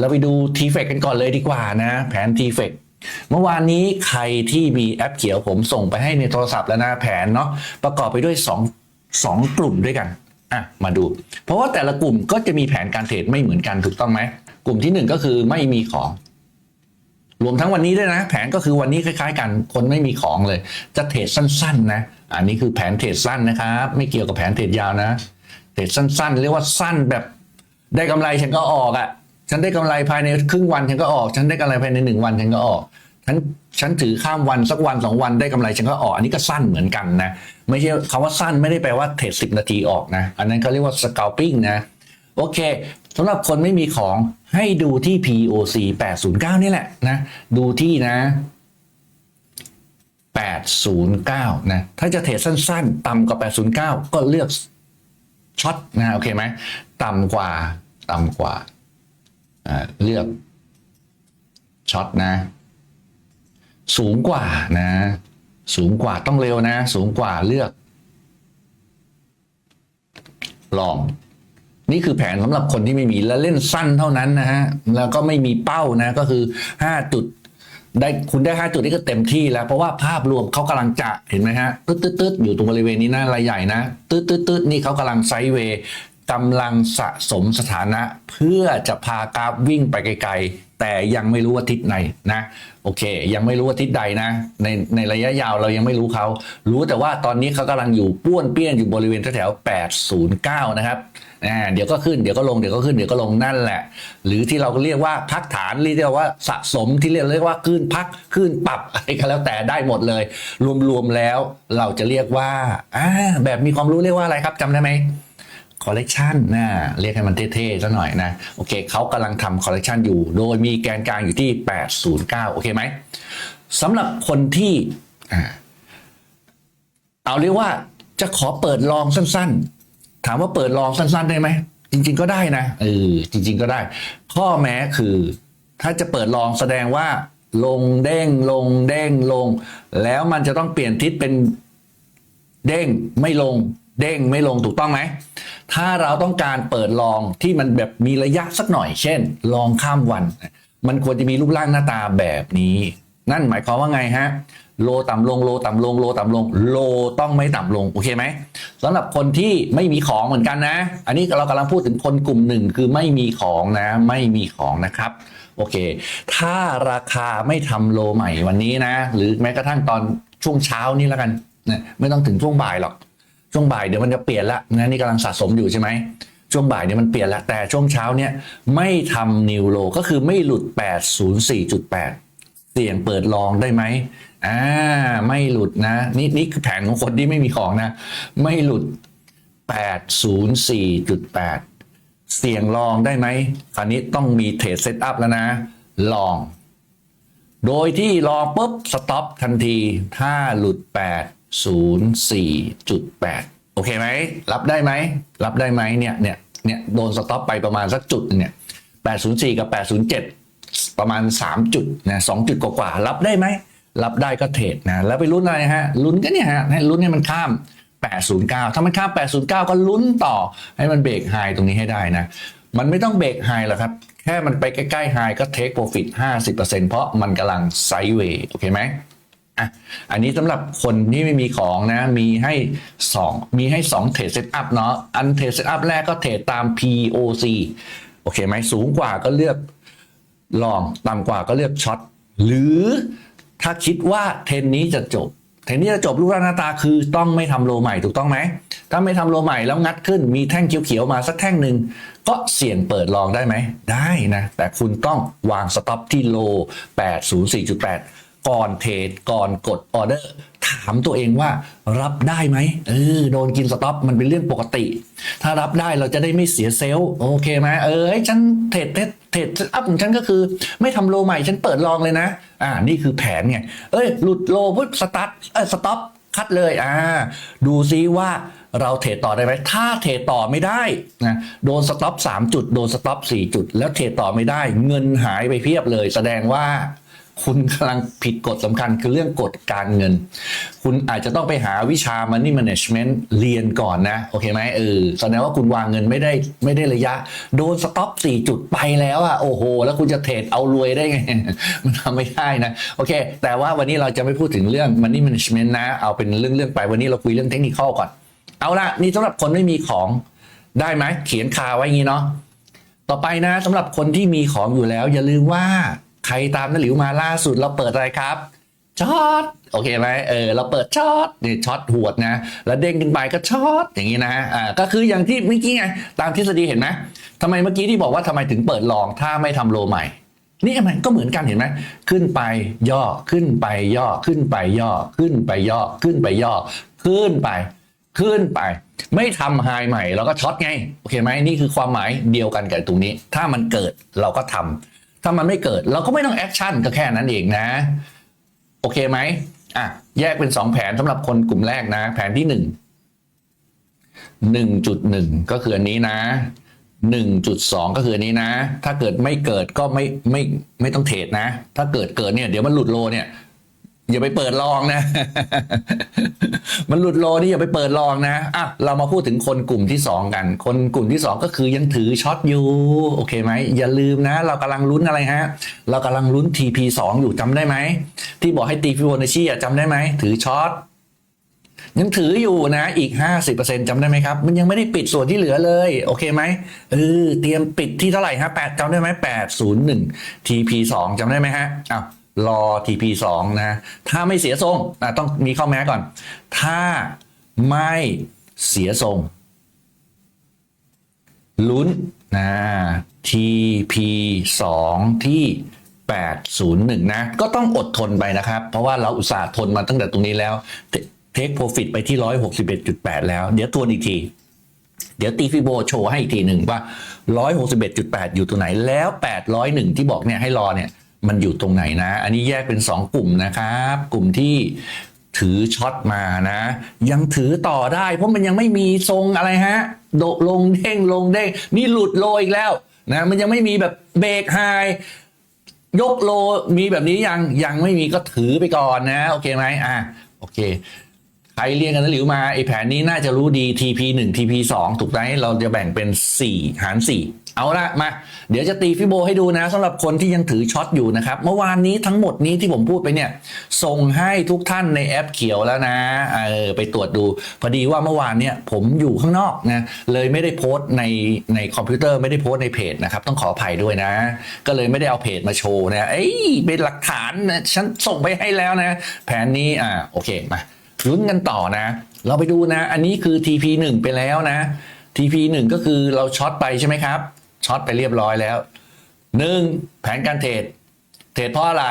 เราไปดูทีเฟกกันก่อนเลยดีกว่านะ แผนทีเฟกเมื่อวานนี้ใครที่มีแอปเขียวผมส่งไปให้ในโทรศัพท์แล้วนะแผนเนาะประกอบไปด้วย2งสองกลุ่มด้วยกันอะมาดู เพราะว่าแต่ละกลุ่มก็จะมีแผนการเทรดไม่เหมือนกันถูกต้องไหมกลุ่มที่หนึ่งก็คือไม่มีของรวมทั้งวันนี้ด้วยนะ แผนก็คือวันนี้คล้ายๆ กันคนไม่มีของเลย จะเทรดสั้นๆ นะ อันนี้คือแผนเทรดสั้นนะครับ ไม่เกี่ยวกับแผนเทรดยาวนะ เทรดสั้นๆ เรียกว่าสั้นแบบได้กำไรฉันก็ออกอะ่ะ ฉันได้กำไรภายในครึ่งวันฉันก็ออก ฉันได้กำไรภายในหนึ่งวันฉันก็ออกฉันฉันถือข้ามวันสักวันสองวันได้กำไรฉันก็ออก อันนี้ก็สั้นเหมือนกันนะไม่ใช่คำว่าสั้นไม่ได้แปลว่าเทรดสิบนาทีออกนะอันนั้นเขาเรียกว่า scalping นะโอเคสำหรับคนไม่มีของให้ดูที่ POC 809 นี่แหละนะ ดูที่นะ 809 นะ ถ้าจะเทรดสั้นๆ ต่ำกว่า 809 ก็เลือกช็อตนะ โอเคไหม ต่ำกว่า ต่ำกว่า เลือกช็อตนะ สูงกว่านะ สูงกว่าต้องเร็วนะ สูงกว่าเลือก ลอง นี่คือแผนสำหรับคนที่ไม่มีและเล่นสั้นเท่านั้นนะฮะ แล้วก็ไม่มีเป้านะ ก็คือ 5 จุดได้คุณได้ 5 จุดนี่ก็เต็มที่แล้ว เพราะว่าภาพรวมเขากำลังจะเห็นไหมฮะตึ๊ดตึ๊ดตึ๊ดอยู่ตรงบริเวณนี้นะรายใหญ่นะ ตึ๊ดตึ๊ดตึ๊ดนี่เขากำลังไซด์เวย์ กำลังสะสมสถานะ เพื่อจะพากราฟวิ่งไปไกลๆ แต่ยังไม่รู้ว่าทิศไหนนะโอเค ยังไม่รู้ว่าทิศใดนะ ในในระยะยาวเรายังไม่รู้เขา รู้แต่ว่าตอนนี้เขากำลังอยู่ป้วนเปี้ยนอยู่บริเวณแถวๆ809 นะครับอ่าเดี๋ยวก็ขึ้นเดี๋ยวก็ลงเดี๋ยวก็ขึ้นเดี๋ยวก็ลงนั่นแหละ หรือที่เราเรียกว่าพักฐานเรียกว่าสะสมที่เรียกเรียกว่าขึ้นพักขึ้นปรับอะไรก็แล้วแต่ได้หมดเลย รวมๆแล้วเราจะเรียกว่าอ่าแบบมีความรู้เรียกว่าอะไรครับจำได้ไหม คอลเลกชันนะเรียกให้มันเท่ๆซะหน่อยนะโอเคเขากำลังทำคอลเลกชันอยู่ โดยมีแกนกลางอยู่ที่ 809 โอเคไหมสำหรับคนที่เอาเรียกว่าจะขอเปิดลองสั้นๆ ถามว่าเปิดลองสั้นๆได้ไหม จริง ๆก็ได้นะเออจริง ๆก็ได้ ข้อแม้คือ ถ้าจะเปิดลองแสดงว่า ลงเด้งลงเด้งลง แล้วมันจะต้องเปลี่ยนทิศเป็นเด้งไม่ลง เด้งไม่ลงถูกต้องไหม ถ้าเราต้องการเปิดลองที่มันแบบมีระยะสักหน่อย เช่น ลองข้ามวัน มันควรจะมีรูปร่างหน้าตาแบบนี้ นั่นหมายความว่าไงฮะ โลต่ำลงโลต่ำลงโลต่ำลง โลต้องไม่ต่ำลง โอเคไหมสำหรับคนที่ไม่มีของเหมือนกันนะ อันนี้เรากำลังพูดถึงคนกลุ่มหนึ่งคือไม่มีของนะ ไม่มีของนะครับโอเค ถ้าราคาไม่ทำโลใหม่วันนี้นะ หรือแม้กระทั่งตอนช่วงเช้านี้แล้วกันนะไม่ต้องถึงช่วงบ่ายหรอก ช่วงบ่ายเดี๋ยวมันจะเปลี่ยนละนะนี่กำลังสะสมอยู่ใช่ไหมช่วงบ่ายเนี่ยมันเปลี่ยนละแต่ช่วงเช้าเนี่ยไม่ทำนิวโลก็คือไม่หลุด 804.8 เสี่ยงเปิดลองได้ไหมอ่าไม่หลุดนะนี่นี่คือแผนของคนที่ไม่มีของนะ ไม่หลุด 804.8 เสี่ยงลองได้ไหมคราวนี้ต้องมีเทรดเซตอัพแล้วนะ ลอง โดยที่รองปุ๊บสต็อปทันทีถ้าหลุด 0.4.8 โอเคไหม รับได้ไหม รับได้ไหมเนี่ยเนี่ยเนี่ยโดนสต็อปไปประมาณสักจุดเนี่ย 804 กับ 807 ประมาณ 3 จุดนะ2จุดกว่าๆรับได้ไหม รับได้ก็เทรดนะแล้วไปลุ้นอะไรฮะลุ้นกันเนี่ยฮะให้ลุ้นให้มันข้าม 809 ถ้ามันข้าม 809 ก็ลุ้นต่อให้มันเบรกไฮตรงนี้ให้ได้นะ มันไม่ต้องเบรกไฮหรอกครับ แค่มันไปใกล้ๆไฮก็เทคโปรฟิต50%เพราะมันกำลังไซด์เวย์โอเคไหม อะอันนี้สำหรับคนที่ไม่มีของนะมีให้2มีให้2เทรดเซตอัพเนาะอันเทรดเซตอัพแรกก็เทรดตาม POC โอเคไหมสูงกว่าก็เลือกลองต่ำกว่าก็เลือกช็อตหรือถ้าคิดว่าเทรนนี้จะจบเทรนนี้จะจบรูปร่างหน้าตาคือต้องไม่ทำโลใหม่ถูกต้องไหมถ้าไม่ทำโลใหม่แล้วงัดขึ้นมีแท่งเขียวๆมาสักแท่งหนึ่งก็เสี่ยงเปิดลองได้ไหมได้นะแต่คุณต้องวางสต็อปที่โล804.8 ก่อนเทรดก่อนกดออเดอร์ ถามตัวเองว่ารับได้ไหมเออโดนกินสต็อปมันเป็นเรื่องปกติ ถ้ารับได้เราจะได้ไม่เสียเซลล์โอเคไหมเออให้ฉันเทรดเทรดเทรดอัพของฉันก็คือ ไม่ทำโลใหม่ฉันเปิดลองเลยนะ อ่านี่คือแผนไงเอ้ยหลุดโลปุ๊บสตาร์ทเออสต็อปคัดเลยอ่าดูซิว่าเราเทรดต่อได้ไหม ถ้าเทรดต่อไม่ได้นะ โดนสต็อป3จุด โดนสต็อป4จุด แล้วเทรดต่อไม่ได้ เงินหายไปเพียบเลย แสดงว่า คุณกำลังผิดกฎสำคัญคือเรื่องกฎการเงิน คุณอาจจะต้องไปหาวิชา Money Management เรียนก่อนนะ โอเคไหมเออแสดงว่าคุณวางเงินไม่ได้ไม่ได้ระยะ โดนสต็อป4จุดไปแล้วอะโอ้โห แล้วคุณจะเทรดเอารวยได้ไง มันทำไม่ได้นะ โอเค แต่ว่าวันนี้เราจะไม่พูดถึงเรื่อง Money Management นะ เอาเป็นเรื่องๆไปวันนี้เราคุยเรื่องเทคนิคก่อน เอาละนี่สำหรับคนไม่มีของได้ไหมเขียนคาไว้งี้เนาะต่อไปนะสำหรับคนที่มีของอยู่แล้ว อย่าลืมว่า ใครตามนหลิวมาล่าสุดเราเปิดอะไรครับช็อตโอเคไหมเออเราเปิดช็อตนี่ช็อตหวดนะ แล้วเด้งขึ้นไปก็ช็อตอย่างนี้นะอ่าก็คืออย่างที่เมื่อกี้ไงตามทฤษฎีเห็นไหมทำไมเมื่อกี้ที่บอกว่าทำไมถึงเปิดลองถ้าไม่ทำโลใหม่ นี่มันก็เหมือนกันเห็นไหมขึ้นไปย่อขึ้นไปย่อขึ้นไปย่อขึ้นไปย่อขึ้นไปย่อขึ้นไป ขึ้นไป ไม่ทำไฮใหม่เราก็ช็อตไงโอเคไหมนี่คือความหมายเดียวกันกับตรงนี้ ถ้ามันเกิดเราก็ทำ ถ้ามันไม่เกิดเราก็ไม่ต้องแอคชั่นก็แค่นั้นเองนะ โอเคไหมอะแยกเป็นสองแผนสำหรับคนกลุ่มแรกนะ แผนที่หนึ่งหนึ่งจุดหนึ่งก็คืออันนี้นะหนึ่งจุดสองก็คืออันนี้นะ ถ้าเกิดไม่เกิดก็ไม่ไม่ไม่ต้องเทรดนะ ถ้าเกิดเกิดเนี่ยเดี๋ยวมันหลุดโลเนี่ย อย่าไปเปิดลองนะ มันหลุดโลนี่อย่าไปเปิดลองนะอะเรามาพูดถึงคนกลุ่มที่สองกัน คนกลุ่มที่สองก็คือยังถือช็อตอยู่ โอเคไหม อย่าลืมนะ เรากำลังลุ้นอะไรฮะ เรากำลังลุ้น TP 2 อยู่จำได้ไหม ที่บอกให้ตีฟิโบนัชชีอ่จำได้ไหม ถือช็อตยังถืออยู่นะอีก 50%จำได้ไหมครับ มันยังไม่ได้ปิดส่วนที่เหลือเลย โอเคไหมเออเตรียมปิดที่เท่าไหร่ฮะ8จำได้ไหม801 TP 2จำได้ไหมฮะอ้าว รอ TP 2 นะ ถ้าไม่เสียทรงอะต้องมีข้อแม้ก่อน ถ้าไม่เสียทรง ลุ้นนะ TP 2 ที่ 801 นะ ก็ต้องอดทนไปนะครับ เพราะว่าเราอุตส่าห์ทนมาตั้งแต่ตรงนี้แล้ว เทคโปรฟิตไปที่ 161.8 แล้ว เดี๋ยวทวนอีกที เดี๋ยวตีฟิโบโชว์ให้อีกทีหนึ่งว่า 161.8 อยู่ตรงไหนแล้ว 801 ที่บอกเนี่ยให้รอเนี่ย มันอยู่ตรงไหนนะ อันนี้แยกเป็น 2 กลุ่มนะครับ กลุ่มที่ถือช็อตมานะ ยังถือต่อได้ เพราะมันยังไม่มีทรงอะไรฮะโดลงเด้งลงเด้งนี่หลุดโลอีกแล้วนะมันยังไม่มีแบบเบรกไฮยกโลมีแบบนี้ยังยังไม่มีก็ถือไปก่อนนะ โอเคไหมอะโอเคใครเรียนกันนะหลิวมาไอแผนนี้น่าจะรู้ดี TP 1 TP 2ถูกไหมเราจะแบ่งเป็น 4 หาร 4 เอาละมา เดี๋ยวจะตีฟิโบให้ดูนะสำหรับคนที่ยังถือช็อตอยู่นะครับ เมื่อวานนี้ทั้งหมดนี้ที่ผมพูดไปเนี่ย ส่งให้ทุกท่านในแอปเขียวแล้วนะเออไปตรวจดูพอดีว่าเมื่อวานเนี่ยผมอยู่ข้างนอกนะเลยไม่ได้โพสต์ในในคอมพิวเตอร์ไม่ได้โพสต์ในเพจนะครับต้องขออภัยด้วยนะ ก็เลยไม่ได้เอาเพจมาโชว์นะเอ้ยเป็นหลักฐานนะฉันส่งไปให้แล้วนะ แผนนี้อ่าโอเคมาลุ้นกันต่อนะ เราไปดูนะ อันนี้คือ TP 1 ไปแล้วนะ TP 1 ก็คือเราช็อตไปใช่ไหมครับ ช็อตไปเรียบร้อยแล้ว 1. แผนการเทรดเทรดเพราะอะไร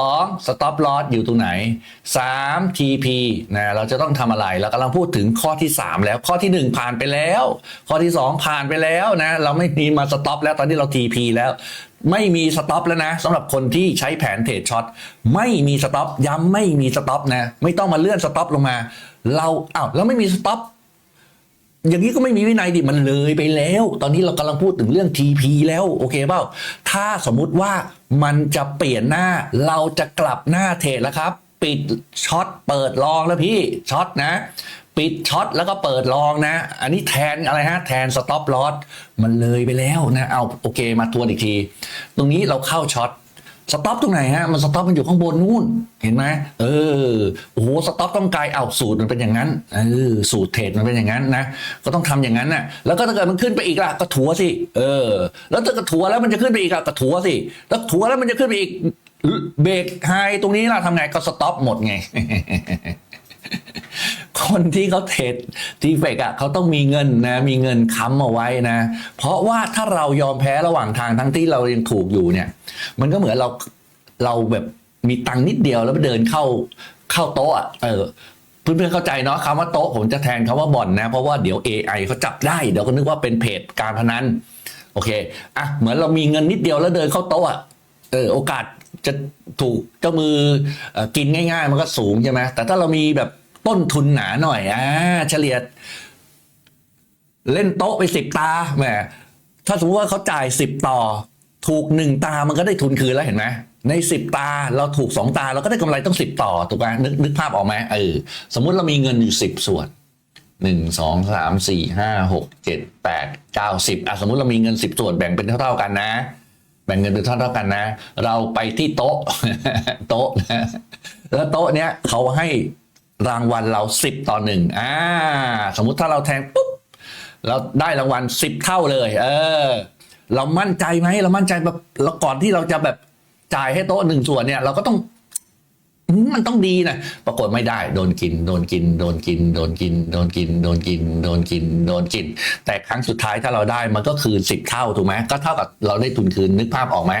2. stop loss อยู่ตรงไหน 3. TP นะเราจะต้องทำอะไรเรากำลังพูดถึงข้อที่ 3 แล้วข้อที่ 1 ผ่านไปแล้ว ข้อที่ 2 ผ่านไปแล้วนะเราไม่มีมา stop แล้วตอนนี้เรา TP แล้ว ไม่มีสต็อปแล้วนะสำหรับคนที่ใช้แผนเทรดช็อตไม่มีสต็อปย้ำไม่มีสต็อปนะไม่ต้องมาเลื่อนสต็อปลงมา เราอ้าวแล้วไม่มีสต็อป อย่างนี้ก็ไม่มีวินัยดิมันเลยไปแล้ว ตอนนี้เรากำลังพูดถึงเรื่อง TP แล้วโอเคเปล่าถ้าสมมุติว่ามันจะเปลี่ยนหน้าเราจะกลับหน้าเทรดแล้วครับ ปิดช็อตเปิดลองแล้วพี่ช็อตนะ ปิดช็อตแล้วก็เปิดลองนะ อันนี้แทนอะไรฮะแทนสต็อปลอสมันเลยไปแล้วนะเอาโอเคมาทวนอีกที ตรงนี้เราเข้าช็อต สต็อปตรงไหนฮะมันสต็อปมันอยู่ข้างบนนู่นเห็นไหมเออโอ้โหสต็อปต้องไกลเอาสูตรมันเป็นอย่างนั้นเออสูตรเทรดมันเป็นอย่างนั้นนะก็ต้องทำอย่างนั้นน่ะแล้วก็ถ้าเกิดมันขึ้นไปอีกล่ะก็ถัวสิเออ แล้วถ้าเกิดถัวแล้วมันจะขึ้นไปอีกล่ะก็ถัวสิแล้วถัวแล้วมันจะขึ้นไปอีกเบรกไฮตรงนี้ล่ะทำไงก็สต็อปหมดไง คนที่เขาเทรดทีเฟกอะเขาต้องมีเงินนะ มีเงินค้ำเอาไว้นะ เพราะว่าถ้าเรายอมแพ้ระหว่างทางทั้งที่เรายังถูกอยู่เนี่ย มันก็เหมือนเราเราแบบมีตังค์นิดเดียวแล้วไปเดินเข้าเข้าโต๊ะเออเพื่อนๆเข้าใจเนาะคำว่าโต๊ะผมจะแทนคำว่าบ่อนนะ เพราะว่าเดี๋ยว AI เขาจับได้ เดี๋ยวก็นึกว่าเป็นเพจการพนันโอเคอะเหมือนเรามีเงินนิดเดียวแล้วเดินเข้าโต๊ะอะเออโอกาส จะถูกเจ้ามือกินง่าย ๆ มันก็สูงใช่ไหมแต่ถ้าเรามีแบบต้นทุนหนาหน่อยอ่าเฉลี่ยเล่นโต๊ะไปสิบตาแหมถ้าสมมติว่าเขาจ่ายสิบต่อ ถูกหนึ่งตามันก็ได้ทุนคืนแล้วเห็นไหมในสิบตาเราถูกสองตาเราก็ได้กำไรต้องสิบต่อถูกไหมนึกนึกภาพออกไหมเออสมมุติเรามีเงินอยู่สิบส่วนหนึ่งสองสามสี่ห้าหกเจ็ดแปดเก้าสิบอะสมมติเรามีเงินสิบส่วนแบ่งเป็นเท่าๆกันนะ บ่งเงินเป็นเท่ากันนะ เราไปที่โต๊ะโต๊ะแล้วโต๊ะเนี้ยเขาให้รางวัลเราสิบต่อหนึ่งอ่าสมมุติถ้าเราแทงปุ๊บเราได้รางวัลสิบเท่าเลย เออ เรามั่นใจไหมเรามั่นใจแบบเราก่อนที่เราจะแบบจ่ายให้โต๊ะหนึ่งส่วนเนี่ย เราก็ต้อง มันต้องดีนะปรากฏไม่ได้ โดนกิน โดนกิน โดนกิน โดนกิน โดนกิน โดนกิน โดนกิน โดนกิน แต่ครั้งสุดท้ายถ้าเราได้มันก็คืนสิบเท่าถูกไหมก็เท่ากับเราได้ทุนคืนนึกภาพออกไหม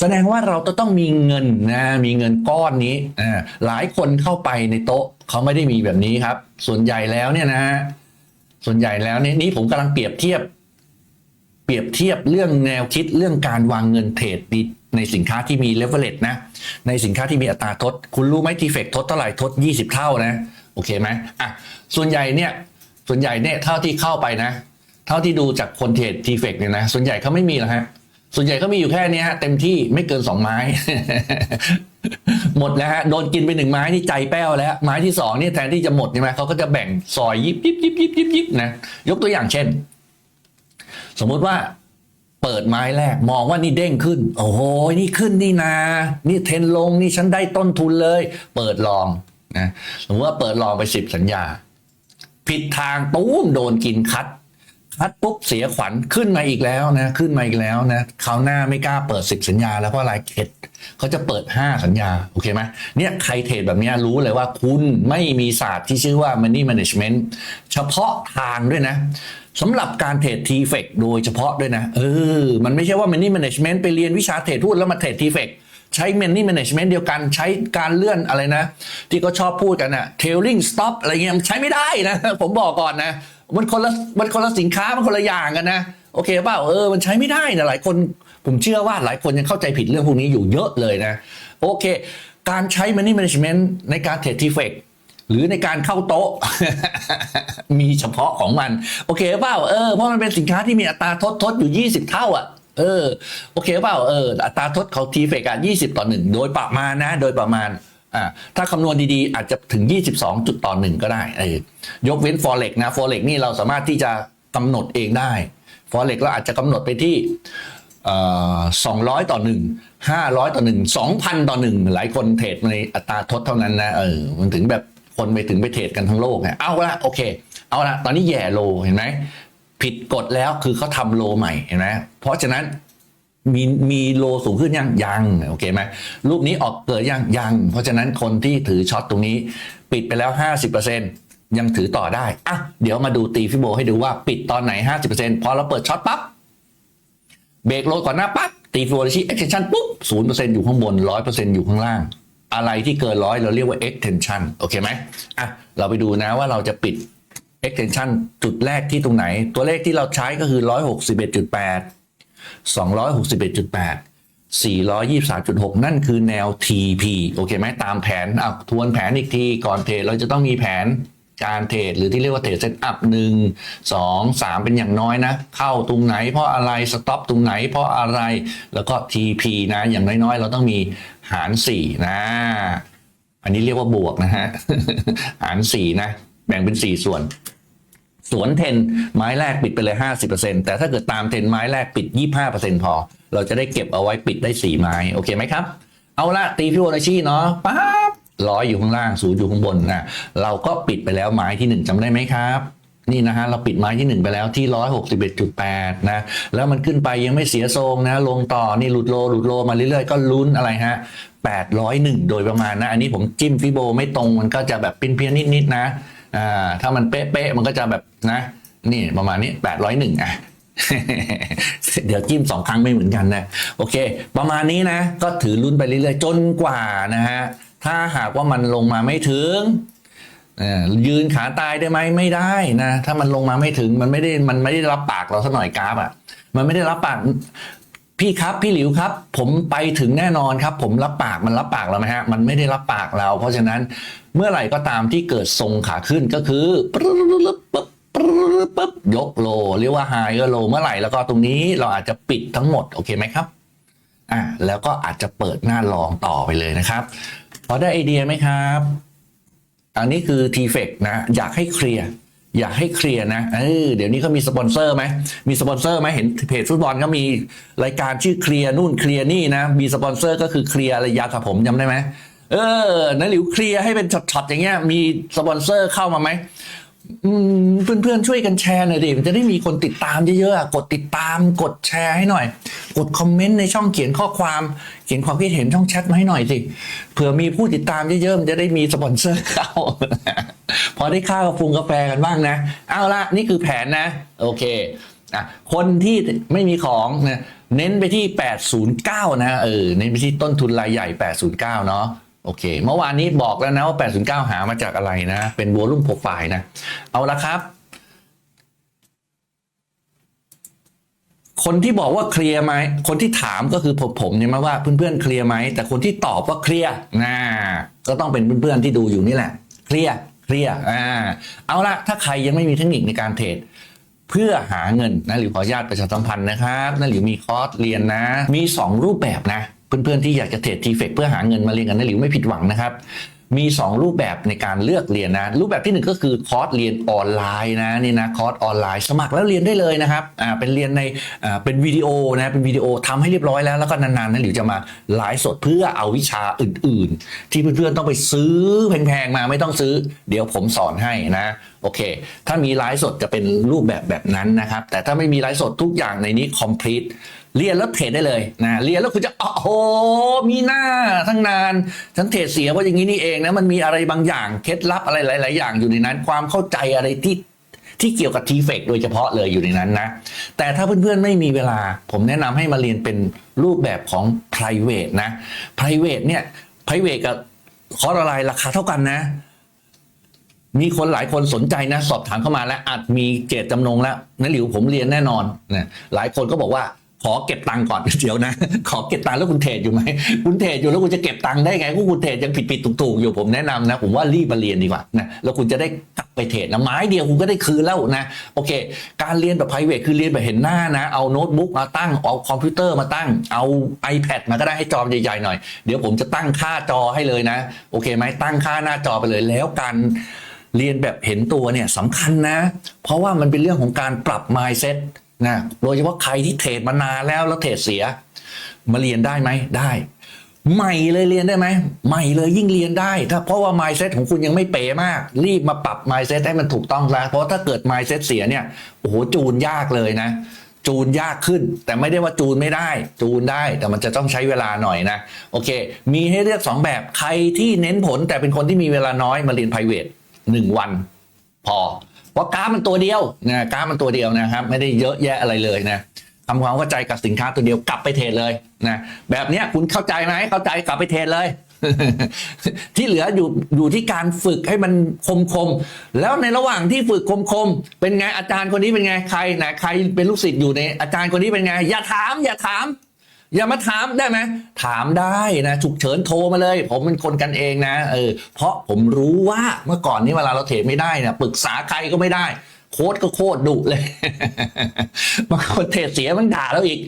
แสดงว่าเราจะต้องมีเงินนะมีเงินก้อนนี้อ่าหลายคนเข้าไปในโต๊ะเขาไม่ได้มีแบบนี้ครับ ส่วนใหญ่แล้วเนี่ยนะส่วนใหญ่แล้วเนี่ยนี่ผมกำลังเปรียบเทียบ เปรียบเทียบเรื่องแนวคิดเรื่องการวางเงินเทรด ในสินค้าที่มีเลเวลเลตนะ ในสินค้าที่มีอัตราทด คุณรู้ไหมทีเฟกทดเท่าไหร่ทด 20 เท่านะ โอเคไหมอะส่วนใหญ่เนี่ยส่วนใหญ่เนี่ยเท่าที่เข้าไปนะ เท่าที่ดูจากคนเทรดทีเฟกเนี่ยนะ ส่วนใหญ่เขาไม่มีหรอกฮะส่วนใหญ่เขามีอยู่แค่นี้ฮะเต็มที่ไม่เกินสองไม้ หมดแล้วฮะโดนกินไปหนึ่งไม้นี่ใจแป้วแล้ว ไม้ที่สองเนี่ยแทนที่จะหมดใช่ไหมเขาก็จะแบ่งซอยยิบยิบยิบยิบยิบยิบนะยกตัวอย่างเช่น สมมุติว่า เปิดไม้แรกมองว่านี่เด้งขึ้น โอ้โหนี่ขึ้นนี่นา นี่เทนลงนี่ฉันได้ต้นทุนเลย เปิดลองนะสมมติว่าเปิดลองไปสิบสัญญา ผิดทางตู้มโดนกินคัดคัดปุ๊บเสียขวัญขึ้นมาอีกแล้วนะขึ้นมาอีกแล้วนะคราวหน้าไม่กล้าเปิดสิบสัญญา แล้วเพราะอะไรเข็ดเขาจะเปิดห้าสัญญาโอเคไหมเนี่ยใครเทรดแบบเนี้ยรู้เลยว่าคุณไม่มีศาสตร์ที่ชื่อว่า money management เฉพาะทางด้วยนะ สำหรับการเทรดทีเฟกโดยเฉพาะด้วยนะ เออ มันไม่ใช่ว่า money management ไปเรียนวิชาเทรดหุ้นแล้วมาเทรดทีเฟกใช้ money management เดียวกันใช้การเลื่อนอะไรนะ ที่เขาชอบพูดกันนะ trailing stop อะไรเงี้ยมันใช้ไม่ได้นะ ผมบอกก่อนนะ มันคนละมันคนละสินค้ามันคนละอย่างกันนะ โอเคเปล่าเออมันใช้ไม่ได้นะหลายคนผมเชื่อว่าหลายคนยังเข้าใจผิดเรื่องพวกนี้อยู่เยอะเลยนะ โอเค การใช้ money management ในการเทรดทีเฟก หรือในการเข้าโต๊ะ มีเฉพาะของมัน โอเคเปล่าเออเพราะมันเป็นสินค้าที่มีอัตราทดทดอยู่ 20 เท่าอะเออโอเคเปล่าเอออัตราทดเขาทีเฟกอะ20ต่อ1โดยประมาณนะ โดยประมาณอ่าถ้าคำนวณดีๆ อาจจะถึง 22จุดต่อหนึ่งก็ได้เออยกเว้น forex นะ forex นี่เราสามารถที่จะกำหนดเองได้ forex เราอาจจะกำหนดไปที่เอ่อ200ต่อหนึ่ง500ต่อหนึ่ง2,000ต่อหนึ่งหลายคนเทรดในอัตราทดเท่านั้นนะเออมันถึงแบบ คนไปถึงไปเทรดกันทั้งโลกไงเอาละโอเค เอาละตอนนี้แย่โลเห็นไหมผิดกฎแล้วคือเขาทำโลใหม่เห็นไหมเพราะฉะนั้นมีมีโลสูงขึ้นยังยังโอเคไหมรูปนี้ออกเกิดยังยัง เพราะฉะนั้นคนที่ถือช็อตตรงนี้ ปิดไปแล้ว 50%ยังถือต่อได้อะเดี๋ยวมาดูตีฟิโบให้ดูว่าปิดตอนไหน 50%พอเราเปิดช็อตปั๊บเบรกโลก่อนหน้าปั๊บตีฟิโบนัชชี extension ปุ๊บ0%อยู่ข้างบน100%อยู่ข้างล่าง อะไรที่เกินร้อยเราเรียกว่า extension โอเคไหมอะเราไปดูนะว่าเราจะปิด extension จุดแรกที่ตรงไหน ตัวเลขที่เราใช้ก็คือ 161.8 261.8 423.6 นั่นคือแนว TP โอเคไหมตามแผนอะทวนแผนอีกทีก่อนเทรดเราจะต้องมีแผนการเทรดหรือที่เรียกว่าเทรดเซตอัพหนึ่งสองสามเป็นอย่างน้อยนะ เข้าตรงไหนเพราะอะไรสต็อปตรงไหนเพราะอะไรแล้วก็ TP นะ อย่างน้อยๆ เราต้องมี หาร4นะอันนี้เรียกว่าบวกนะฮะหาร4นะแบ่งเป็น 4 ส่วน สวนเทนไม้แรกปิดไปเลย 50%แต่ถ้าเกิดตามเทนไม้แรกปิด 25%พอ เราจะได้เก็บเอาไว้ปิดได้ 4 ไม้โอเคไหมครับ เอาละตีฟิโบนัชชีเนาะปั๊บร้อยอยู่ข้างล่างศูนย์อยู่ข้างบนนะเราก็ปิดไปแล้วไม้ที่ 1จำได้ไหมครับ นี่นะฮะเราปิดไม้ที่ 1 ไปแล้วที่ 161.8 นะ แล้วมันขึ้นไปยังไม่เสียทรงนะ ลงต่อนี่หลุดโลหลุดโลมาเรื่อยๆ ก็ลุ้นอะไรฮะ801 โดยประมาณนะ อันนี้ผมจิ้มฟิโบไม่ตรงมันก็จะแบบเพี้ยนๆนิดๆนะอ่าถ้ามันเป๊ะๆมันก็จะแบบนะ นี่ประมาณนี้ 801 อะเดี๋ยวจิ้มสองครั้งไม่เหมือนกันนะโอเค ประมาณนี้นะ ก็ถือลุ้นไปเรื่อยๆ จนกว่านะฮะ ถ้าหากว่ามันลงมาไม่ถึง ยืนขาตายได้ไหมไม่ได้นะถ้ามันลงมาไม่ถึงมันไม่ได้มันไม่ได้รับปากเราสักหน่อยกราฟอะ มันไม่ได้รับปากพี่ครับพี่หลิวครับ ผมไปถึงแน่นอนครับ ผมรับปากมันรับปากเราไหมฮะมันไม่ได้รับปากเรา เพราะฉะนั้นเมื่อไหร่ก็ตามที่เกิดทรงขาขึ้นก็คือปึ๊บปึ๊บปึ๊บปึ๊บปึ๊บยกโลเรียกว่าไฮก็โลเมื่อไหร่แล้วก็ตรงนี้เราอาจจะปิดทั้งหมดโอเคไหมครับอะแล้วก็อาจจะเปิดหน้าลองต่อไปเลยนะครับพอได้ไอเดียไหมครับ อันนี้คือ t f e c นะ อยากให้เคลียร์อยากให้เคลียร์นะเออเดี๋ยวนี้เขามีสปอนเซอร์ไหมมีสปอนเซอร์ไหมเห็นเพจฟุตบอลเขามีรายการชื่อเคลียร์นู่นเคลียร์นี่นะ มีสปอนเซอร์ก็คือเคลียร์อะไรยาสระผมจำได้ไหมเออนะหลิวเคลียร์ให้เป็นช็อตๆอย่างเงี้ยมีสปอนเซอร์เข้ามาไหม เพื่อนๆช่วยกันแชร์หน่อยดิมันจะได้มีคนติดตามเยอะๆกดติดตามกดแชร์ให้หน่อย กดคอมเมนต์ในช่องเขียนข้อความเขียนความคิดเห็นช่องแชทมาให้หน่อยสิเผื่อมีผู้ติดตามเยอะๆมันจะได้มีสปอนเซอร์เข้าพอได้ค่ากาแฟกาแฟกันบ้างนะ เอาละนี่คือแผนนะ โอเคอะคนที่ไม่มีของนะเน้นไปที่ 809 นะเออเน้นไปที่ต้นทุนรายใหญ่ 809 เนาะ โอเค เมื่อวานนี้บอกแล้วนะว่า 809 หามาจากอะไรนะ เป็น volume profile นะ เอาละครับ คนที่บอกว่าเคลียร์ไหม คนที่ถามก็คือผมผมเนี่ยมาว่าเพื่อนๆเคลียร์ไหม แต่คนที่ตอบว่าเคลียร์นะก็ต้องเป็นเพื่อนๆที่ดูอยู่นี่แหละ เคลียร์ เคลียร์ อ่า เอาละถ้าใครยังไม่มีเทคนิคในการเทรดเพื่อหาเงินนะหรือขออนุญาตประชาสัมพันธ์นะครับนะหรือมีคอร์สเรียนนะ มี 2 รูปแบบนะ เพื่อนๆที่อยากจะเทรดทีเฟกเพื่อหาเงินมาเรียนกันนะหรือไม่ผิดหวังนะครับมี 2 รูปแบบในการเลือกเรียนนะ รูปแบบที่ 1 ก็คือคอร์สเรียนออนไลน์นะนี่นะคอร์สออนไลน์สมัครแล้วเรียนได้เลยนะครับอ่าเป็นเรียนในอ่าเป็นวิดีโอนะเป็นวิดีโอทำให้เรียบร้อยแล้วแล้วก็นานๆนะหรือจะมาไลฟ์สดเพื่อเอาวิชาอื่น ๆ ที่เพื่อนๆต้องไปซื้อแพงๆมาไม่ต้องซื้อ เดี๋ยวผมสอนให้นะโอเค ถ้ามีไลฟ์สดจะเป็นรูปแบบแบบนั้นนะครับแต่ถ้าไม่มีไลฟ์สดทุกอย่างในนี้ complete เรียนแล้วเทรดได้เลยนะเรียนแล้วคุณจะโอ้โหมีหน้าทั้งนานฉันเทรดเสียเพราะอย่างนี้นี่เองนะมันมีอะไรบางอย่างเคล็ดลับอะไรหลาย ๆ อย่างอยู่ในนั้น ความเข้าใจอะไรที่ที่เกี่ยวกับทีเฟกโดยเฉพาะเลยอยู่ในนั้นนะ แต่ถ้าเพื่อน ๆ ไม่มีเวลา ผมแนะนำให้มาเรียนเป็นรูปแบบของ private นะ private เนี่ย private กับคอร์สออนไลน์ราคาเท่ากันนะ มีคนหลายคนสนใจนะ สอบถามเข้ามาแล้วอาจมีเจตจำนงแล้วนั่นหลิวผมเรียนแน่นอนนะหลายคนก็บอกว่า ขอเก็บตังค์ก่อนเดี๋ยวนะ ขอเก็บตังค์แล้วคุณเทรดอยู่ไหมคุณเทรดอยู่แล้วคุณจะเก็บตังค์ได้ไงก็คุณเทรดยังผิดผิดถูกๆอยู่ผมแนะนำนะ ผมว่ารีบมาเรียนดีกว่านะแล้วคุณจะได้กลับไปเทรดนะไม้เดียวคุณก็ได้คืนแล้วนะโอเค การเรียนแบบ private คือเรียนแบบเห็นหน้านะ เอาโน้ตบุ๊กมาตั้งเอาคอมพิวเตอร์มาตั้ง เอา iPad มาก็ได้ให้จอใหญ่ๆหน่อยเดี๋ยวผมจะตั้งค่าจอให้เลยนะ โอเคไหมตั้งค่าหน้าจอไปเลยแล้วการเรียนแบบเห็นตัวเนี่ยสำคัญนะ เพราะว่ามันเป็นเรื่องของการปรับ mindset นะโดยเฉพาะใครที่เทรดมานานแล้วแล้วเทรดเสีย มาเรียนได้ไหมได้ ใหม่เลยเรียนได้ไหมใหม่เลยยิ่งเรียนได้ ถ้าเพราะว่า mindset ของคุณยังไม่เป๋มาก รีบมาปรับ mindset ให้มันถูกต้องซะเพราะถ้าเกิด mindset เสียเนี่ยโอ้โหจูนยากเลยนะ จูนยากขึ้น แต่ไม่ได้ว่าจูนไม่ได้ จูนได้แต่มันจะต้องใช้เวลาหน่อยนะโอเค มีให้เลือก 2 แบบใครที่เน้นผลแต่เป็นคนที่มีเวลาน้อยมาเรียน private หนึ่งวัน พอเพ ราะกราฟมันตัวเดียวนะกราฟมันตัวเดียวนะครับ ไม่ได้เยอะแยะอะไรเลยนะทำความเข้าใจกับสินค้าตัวเดียวกลับไปเทรดเลยนะแบบนี้คุณเข้าใจไหมเข้าใจกลับไปเทรดเลย ที่เหลืออยู่อยู่ที่การฝึกให้มันคมคมแล้วในระหว่างที่ฝึกคมคมเป็นไงอาจารย์คนนี้เป็นไงใครไหนใครเป็นลูกศิษย์อยู่ในอาจารย์คนนี้เป็นไงอย่าถามอย่าถาม อย่ามาถามได้ไหมถามได้นะฉุกเฉินโทรมาเลย ผมเป็นคนกันเองนะเออเพราะผมรู้ว่าเมื่อก่อนนี้เวลาเราเทรดไม่ได้นะปรึกษาใครก็ไม่ได้ โค้ดก็โคตรดุเลยบางคนเทรดเสียมันด่าแล้วอีก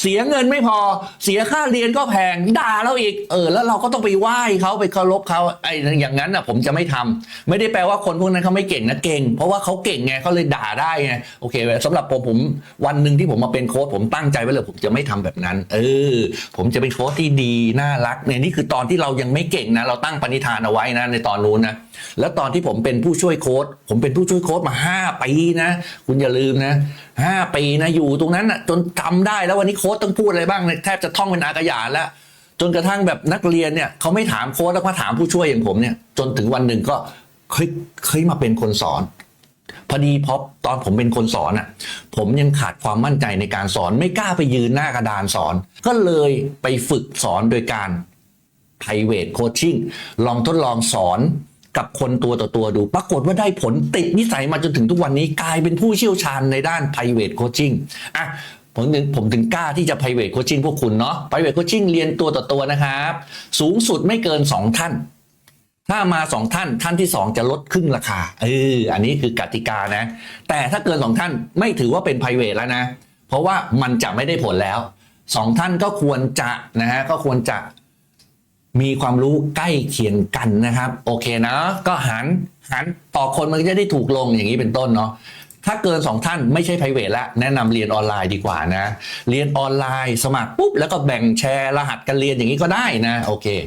เสียเงินไม่พอ เสียค่าเรียนก็แพงด่าเราอีก เออ แล้วเราก็ต้องไปไหว้เขาไปเคารพเขาไอ้อย่างนั้นอะผมจะไม่ทำไม่ได้แปลว่าคนพวกนั้นเขาไม่เก่งนะเก่ง เพราะว่าเขาเก่งไงเขาเลยด่าได้ไงโอเคสำหรับผมผมวันหนึ่งที่ผมมาเป็นโค้ชผมตั้งใจไว้เลยผมจะไม่ทำแบบนั้น เออ ผมจะเป็นโค้ชที่ดีน่ารักเนี่ยนี่คือตอนที่เรายังไม่เก่งนะ เราตั้งปณิธานเอาไว้นะในตอนนู้นนะแล้วตอนที่ผมเป็นผู้ช่วยโค้ชผมเป็นผู้ช่วยโค้ชมาห้าปีนะ คุณอย่าลืมนะ ห้าปีนะอยู่ตรงนั้นนะจนจำได้แล้ววันนี้โค้ชต้องพูดอะไรบ้างเนี่ยแทบจะท่องเป็นอากาศแล้ว จนกระทั่งแบบนักเรียนเนี่ยเขาไม่ถามโค้ชแล้วมาถามผู้ช่วยอย่างผมเนี่ย จนถึงวันหนึ่งก็เคยเคยมาเป็นคนสอน พอดีพอตอนผมเป็นคนสอนอะ ผมยังขาดความมั่นใจในการสอนไม่กล้าไปยืนหน้ากระดานสอน ก็เลยไปฝึกสอนโดยการ private coaching ลองทดลองสอน กับคนตัวต่อตัวดู ปรากฏว่าได้ผลติดนิสัยมาจนถึงทุกวันนี้กลายเป็นผู้เชี่ยวชาญในด้าน private coaching อะผมถึงผมถึงกล้าที่จะ private coaching พวกคุณเนาะ private coaching เรียนตัวต่อตัวนะครับ สูงสุดไม่เกิน 2 ท่าน ถ้ามาสองท่าน ท่านที่สองจะลดครึ่งราคาเอออันนี้คือกติกานะ แต่ถ้าเกินสองท่านไม่ถือว่าเป็น p r i v a t แล้วนะ เพราะว่ามันจะไม่ได้ผลแล้วสองท่านก็ควรจะนะฮะก็ควรจะ มีความรู้ใกล้เคียงกันนะครับ โอเคนะก็หันหันต่อคนมันก็จะได้ถูกลงอย่างนี้เป็นต้นเนาะถ้าเกินสองท่านไม่ใช่ p r i v a t แล้วแนะนำเรียนออนไลน์ดีกว่านะ เรียนออนไลน์สมัครปุ๊บ แล้วก็แบ่งแชร์รหัสกันเรียนอย่างนี้ก็ได้นะ โอเค